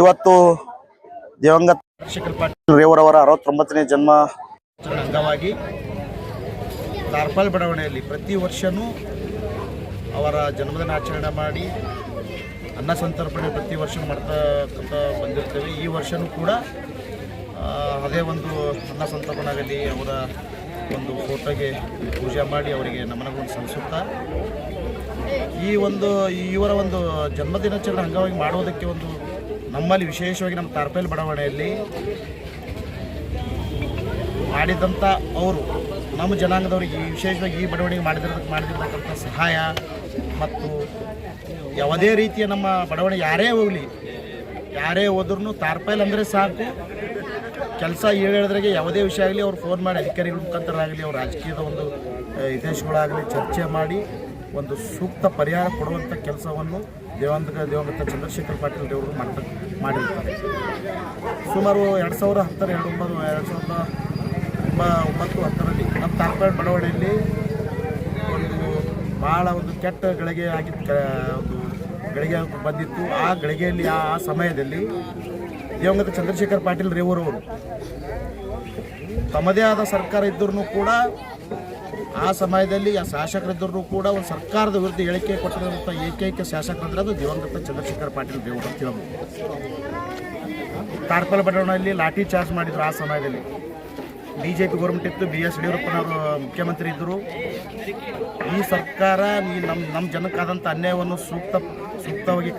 ಇವತ್ತು ದಿವಂಗತ ಚಂದ್ರಶೇಖರ್ ಪಾಟೀಲ್ ರೇವರವರ ಅರವತ್ತೊಂಬತ್ತನೇ ಜನ್ಮ. ಅಂಗವಾಗಿ ತಾರ್ಪಾಲ್ ಬಡಾವಣೆಯಲ್ಲಿ ಪ್ರತಿ ವರ್ಷವೂ ಅವರ ಜನ್ಮದಿನ ಆಚರಣೆ ಮಾಡಿ ಅನ್ನ ಸಂತರ್ಪಣೆ ಪ್ರತಿ ವರ್ಷ ಮಾಡ್ತಕ್ಕಂಥ ಬಂದಿರ್ತೇವೆ. ಈ ವರ್ಷವೂ ಕೂಡ ಅದೇ ಒಂದು ಅನ್ನ ಸಂತರ್ಪಣೆ ಆಗಲಿ ಅವರ ಒಂದು ಫೋಟೋಗೆ ಪೂಜೆ ಮಾಡಿ ಅವರಿಗೆ ನಮನಗಳನ್ನು ಸಲ್ಲಿಸುತ್ತಾ ಈ ಒಂದು ಇವರ ಒಂದು ಜನ್ಮದಿನಾಚರಣೆ ಅಂಗವಾಗಿ ಮಾಡುವುದಕ್ಕೆ ಒಂದು ನಮ್ಮಲ್ಲಿ ವಿಶೇಷವಾಗಿ ನಮ್ಮ ತಾರ್ಪೇಲ್ ಬಡಾವಣೆಯಲ್ಲಿ ಮಾಡಿದಂಥ ಅವರು, ನಮ್ಮ ಜನಾಂಗದವ್ರಿಗೆ ಈ ವಿಶೇಷವಾಗಿ ಈ ಬಡವಣಿಗೆ ಮಾಡಿದಿರೋದಕ್ಕೆ ಮಾಡಿದಿರ್ತಕ್ಕಂಥ ಸಹಾಯ ಮತ್ತು ಯಾವುದೇ ರೀತಿಯ ನಮ್ಮ ಬಡವಣಿಗೆ ಯಾರೇ ಹೋಗಲಿ, ಯಾರೇ ಹೋದ್ರೂ ತಾರ್ಪೈಲ್ ಅಂದರೆ ಸಾಕು. ಕೆಲಸ ಹೇಳಿದ್ರಾಗೆ ಯಾವುದೇ ವಿಷಯ ಆಗಲಿ, ಅವ್ರು ಫೋನ್ ಮಾಡಿ ಅಧಿಕಾರಿಗಳ ಮುಖಾಂತರ ಆಗಲಿ ಅವ್ರ ರಾಜಕೀಯದ ಒಂದು ಇತಿಹಾಸಗಳಾಗಲಿ ಚರ್ಚೆ ಮಾಡಿ ಒಂದು ಸೂಕ್ತ ಪರಿಹಾರ ಕೊಡುವಂಥ ಕೆಲಸವನ್ನು ದೇವಂತ ದೇವಂಗತ ಚಂದ್ರಶೇಖರ್ ಪಾಟೀಲ್ ದೇವರು ಮಾಡ್ತ, ಮಾಡಿರ್ತಾರೆ. ಸುಮಾರು ಎರಡು ಸಾವಿರ ಹತ್ತರ, ಎರಡು ಒಂಬತ್ತು, ಎರಡು ಸಾವಿರದ ಒಂಬ, ಒಂಬತ್ತು ಹತ್ತರಲ್ಲಿ ನಮ್ಮ ತಾರ್ಪಾಡ್ ಬಡಾವಣೆಯಲ್ಲಿ ಒಂದು ಭಾಳ ಒಂದು ಕೆಟ್ಟ ಗಳಿಗೆ ಕ- ಒಂದು ಗಳಿಗೆ ಬಂದಿತ್ತು. ಆ ಗಳಿಗೆಯಲ್ಲಿ, ಆ ಆ ಸಮಯದಲ್ಲಿ ದೇವಂಗತ ಚಂದ್ರಶೇಖರ್ ಪಾಟೀಲ್ ರೇವೂರವರು ತಮ್ಮದೇ ಆದ ಸರ್ಕಾರ ಇದ್ದರೂ ಕೂಡ ಆ ಸಮಯದಲ್ಲಿ ಆ ಶಾಸಕರಿದ್ದರೂ ಕೂಡ ಒಂದು ಸರ್ಕಾರದ ವಿರುದ್ಧ ಹೇಳಿಕೆ ಕೊಟ್ಟಿರುವಂಥ ಏಕೈಕ ಶಾಸಕರಂದ್ರೆ ಅದು ದಿವಂಗತ ಚಂದ್ರಶೇಖರ್ ಪಾಟೀಲ್ ದೇವರು ಅಂತ ಕಾರ್ಪಲ್ ಬಡಾವಣೆಯಲ್ಲಿ ಲಾಠಿ ಚಾರ್ಜ್ ಮಾಡಿದ್ರು ಆ ಸಮಯದಲ್ಲಿ. ಬಿ ಜೆ ಪಿ ಗೌರ್ಮೆಂಟ್ ಇತ್ತು ಬಿ ಎಸ್ ಯಡಿಯೂರಪ್ಪನವರು ಮುಖ್ಯಮಂತ್ರಿ ಇದ್ದರು. ಈ ಸರ್ಕಾರ ಈ ನಮ್ಮ ನಮ್ಮ ಜನಕ್ಕಾದಂಥ ಅನ್ಯಾಯವನ್ನು ಸೂಕ್ತ ಸೂಕ್ತವಾಗಿ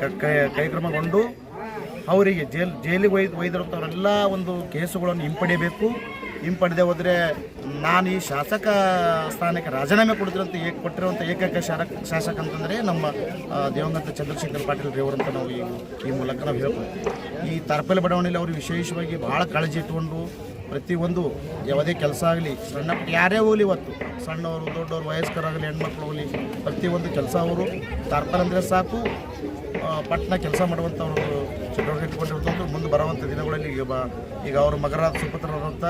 ಕೈಕ್ರಮಗೊಂಡು, ಅವರಿಗೆ ಜೈಲ್, ಜೈಲಿಗೆ ಒಯ್ದು ಒಯ್ದಿರುತ್ತವರೆಲ್ಲ ಒಂದು ಕೇಸುಗಳನ್ನು ಹಿಂಪಡಿಬೇಕು ಹಿಂಪಡೆದೇ ಹೋದರೆ ನಾನು ಈ ಶಾಸಕ ಸ್ಥಾನಕ್ಕೆ ರಾಜೀನಾಮೆ ಕೊಡ್ತಿರೋಂಥ ಏಕ್ ಕೊಟ್ಟಿರುವಂಥ ಏಕೈಕ ಶಾಸಕ ಅಂತಂದರೆ ನಮ್ಮ ದೇವಂಗತ ಚಂದ್ರಶೇಖರ್ ಪಾಟೀಲ್ ರೇವರ್ ಅಂತ ನಾವು ಈ ಈ ಮೂಲಕ ನಾವು ಹೇಳ್ಕೊಳ್ತೀವಿ. ಈ ತರಪಲ್ ಬಡಾವಣೆಯಲ್ಲಿ ಅವರು ವಿಶೇಷವಾಗಿ ಭಾಳ ಕಾಳಜಿ ಇಟ್ಕೊಂಡು ಪ್ರತಿಯೊಂದು ಯಾವುದೇ ಕೆಲಸ ಆಗಲಿ, ಸಣ್ಣ ಯಾರೇ ಹೋಗಲಿ ಇವತ್ತು, ಸಣ್ಣವರು, ದೊಡ್ಡವರು, ವಯಸ್ಕರಾಗಲಿ, ಹೆಣ್ಮಕ್ಳು ಹೋಗಲಿ, ಪ್ರತಿಯೊಂದು ಕೆಲಸ ಅವರು ತಾರ್ಪಲ್ ಅಂದರೆ ಸಾಕು ಪಟ್ಟಣ ಕೆಲಸ ಮಾಡುವಂಥವ್ರು ಚಟುವಟಿಕೆ ಇಟ್ಕೊಂಡಿರುವಂಥದ್ದು ಮುಂದೆ ಬರುವಂಥ ದಿನಗಳಲ್ಲಿ ಈಗ ಈಗ ಅವ್ರ ಮಗರಾದ ಸುಪುತ್ರರಾದಂಥ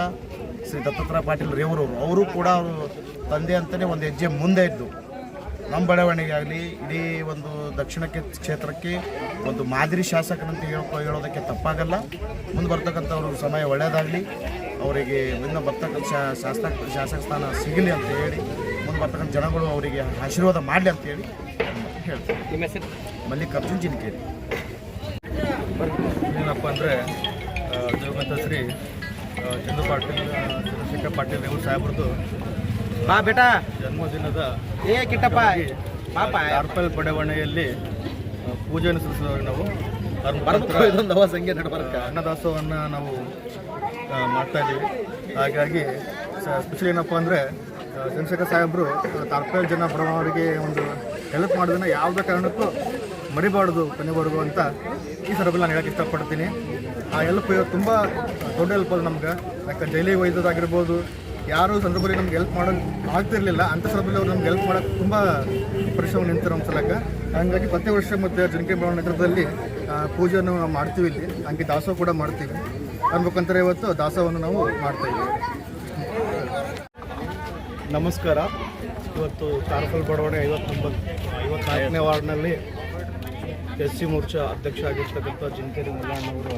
ಶ್ರೀ ದತ್ತಾತ್ರೇಯ ಪಾಟೀಲ್ ರೇವರು ಅವರು ಕೂಡ ಅವರು ತಂದೆ ಅಂತಲೇ ಒಂದು ಹೆಜ್ಜೆ ಮುಂದೆ ಇದ್ದು. ನಮ್ಮ ಬೆಳವಣಿಗೆ ಆಗಲಿ ಇಡೀ ಒಂದು ದಕ್ಷಿಣಕ್ಕೆ ಕ್ಷೇತ್ರಕ್ಕೆ ಒಂದು ಮಾದರಿ ಶಾಸಕನಂತ ಹೇಳ್ಕೊ ಹೇಳೋದಕ್ಕೆ ತಪ್ಪಾಗಲ್ಲ. ಮುಂದೆ ಬರ್ತಕ್ಕಂಥವ್ರ ಸಮಯ ಒಳ್ಳೆಯದಾಗಲಿ ಅವರಿಗೆ ಮುಂದೆ ಬರ್ತಕ್ಕಂಥ ಶಾ ಶಾಸಕ ಶಾಸಕ ಸ್ಥಾನ ಸಿಗಲಿ ಅಂತ ಹೇಳಿ ಮುಂದೆ ಬರ್ತಕ್ಕಂಥ ಜನಗಳು ಅವರಿಗೆ ಆಶೀರ್ವಾದ ಮಾಡಲಿ ಅಂತ ಹೇಳಿ ಹೆಸರು? ಮಲ್ಲಿಕಾರ್ಜುನ್ ಜಿನ್ಕೇರಿ ಏನಪ್ಪ ಅಂದರೆ ದಿವಂಗತ ಶ್ರೀ ಚಂದ್ರ ಪಾಟೀಲ್ ಚಂದ್ರಶೇಖರ್ ಪಾಟೀಲ್ ಇವರು ಸಾಹೇಬ್ರದ್ದು ಬಾ ಬೇಟಾ. ಜನ್ಮದಿನದ ಏ ಕಿಟ್ಟಪ್ಪ. ಪಾಪ. ಅರ್ಪಲ್ ಬಡಾವಣೆಯಲ್ಲಿ ಪೂಜೆಯನ್ನು ಸಲ್ಲಿಸಿದವರು ನಾವು. ಇದೊಂದು ಅವ ಸಂಖ್ಯೆ ಅನ್ನದಾಸೋಹವನ್ನು ನಾವು ಮಾಡ್ತಾ ಇದ್ದೀವಿ. ಹಾಗಾಗಿ ಸ್ಪೆಷಲಿ ಏನಪ್ಪ ಅಂದರೆ ಚಂದ್ರಶೇಖರ್ ಸಾಹೇಬರು ತಾರ್ಪಲ್ ಜನ ಬಡವರಿಗೆ ಒಂದು ಹೆಲ್ಪ್ ಮಾಡೋದನ್ನು ಯಾವುದೇ ಕಾರಣಕ್ಕೂ ಮರಿಬಾರ್ದು ಕೊನೆವರೆಗೂ ಅಂತ ಈ ಸಂದರ್ಭದಲ್ಲಿ ನಾನು ಹೇಳಕ್ಕೆ ಇಷ್ಟಪಡ್ತೀನಿ. ಆ ಹೆಲ್ಪ್ ತುಂಬ ದೊಡ್ಡ ಹೆಲ್ಪ್ ಅದು ನಮ್ಗೆ. ಯಾಕೆ ಜೈಲಿಗೆ ವೈದ್ಯದಾಗಿರ್ಬೋದು ಯಾರು ಸಂದರ್ಭದಲ್ಲಿ ನಮ್ಗೆ ಹೆಲ್ಪ್ ಮಾಡೋದು ಆಗ್ತಿರ್ಲಿಲ್ಲ. ಅಂಥ ಸಂದರ್ಭದಲ್ಲಿ ಅವ್ರು ನಮ್ಗೆ ಹೆಲ್ಪ್ ಮಾಡೋಕ್ಕೆ ತುಂಬ ಪರಿಶ್ರಮ ನಿಂತಿರೋ ನಮ್ಮ ಸಲಕ. ಹಾಗಾಗಿ ಪ್ರತಿ ವರ್ಷ ಮತ್ತು ಜನಕೆ ಬೆಳವಣ ನೇತೃತ್ವದಲ್ಲಿ ಪೂಜೆಯನ್ನು ನಾವು ಮಾಡ್ತೀವಿ ಇಲ್ಲಿ. ಹಂಗೆ ದಾಸೋಹ ಕೂಡ ಮಾಡ್ತೀವಿ. ಅನ್ಬೇಕಂತಾರೆ ಇವತ್ತು ದಾಸೋಹವನ್ನು ನಾವು ಮಾಡ್ತಾಯಿದ್ದೀವಿ ನಮಸ್ಕಾರ. ಇವತ್ತು ತಾರಕಲ್ ಬಡವಣೆ ಐವತ್ತೊಂಬತ್ತು ಐವತ್ನಾಲ್ಕನೇ ವಾರ್ಡ್ನಲ್ಲಿ ಎಸ್ ಸಿ ಮೋರ್ಚಾ ಅಧ್ಯಕ್ಷ ಆಗಿರ್ತಕ್ಕಂಥ ಜಿಂಕೇರಿ ಮಲ್ಲಣ್ಣವರ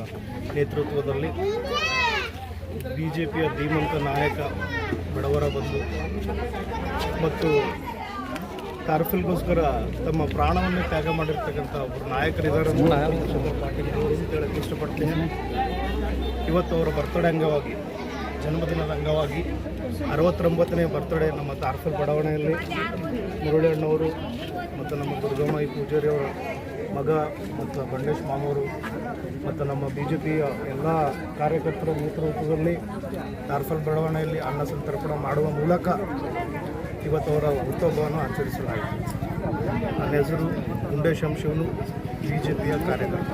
ನೇತೃತ್ವದಲ್ಲಿ ಬಿ ಜೆ ಪಿಯ ಧೀಮಂತ ನಾಯಕ ಬಡವರ ಬಂದು ಮತ್ತು ಕಾರ್ಫಿಲ್ಗೋಸ್ಕರ ತಮ್ಮ ಪ್ರಾಣವನ್ನು ತ್ಯಾಗ ಮಾಡಿರ್ತಕ್ಕಂಥ ಒಬ್ಬರು ನಾಯಕರಿದ್ದಾರೆ ಪಾಟೀಲ್ ಹೇಳಕ್ಕೆ ಇಷ್ಟಪಡ್ತೀನಿ. ಇವತ್ತು ಅವರ ಬರ್ತಡೇ ಅಂಗವಾಗಿ, ಜನ್ಮದಿನದ ಅಂಗವಾಗಿ ಅರವತ್ತೊಂಬತ್ತನೇ ಬರ್ತಡೇ ನಮ್ಮ ತಾರ್ಫಲ್ ಬಡಾವಣೆಯಲ್ಲಿ ಮುರಳಿ ಅಣ್ಣವರು ಮತ್ತು ನಮ್ಮ ದುರ್ಗಮ್ಮಾಯಿ ಪೂಜಾರಿ ಮಗ ಮತ್ತು ಬಂಡೇಶ್ ಮಾಮೂರು ಮತ್ತು ನಮ್ಮ ಬಿ ಜೆ ಪಿಯ ಎಲ್ಲ ಕಾರ್ಯಕರ್ತರ ನೇತೃತ್ವದಲ್ಲಿ ಟಾರ್ಫಲ್ ಬೆಳವಣೆಯಲ್ಲಿ ಅನ್ನ ಸಂತರ್ಪಣ ಮಾಡುವ ಮೂಲಕ ಇವತ್ತು ಅವರ ಹುಟ್ಟುಹಬ್ಬವನ್ನು ಆಚರಿಸಲಾಗಿದೆ ನನ್ನ ಹೆಸರು ಗುಂಡೇಶ್ ಶಿವನು ಬಿ ಜೆ ಪಿಯ ಕಾರ್ಯಕರ್ತ.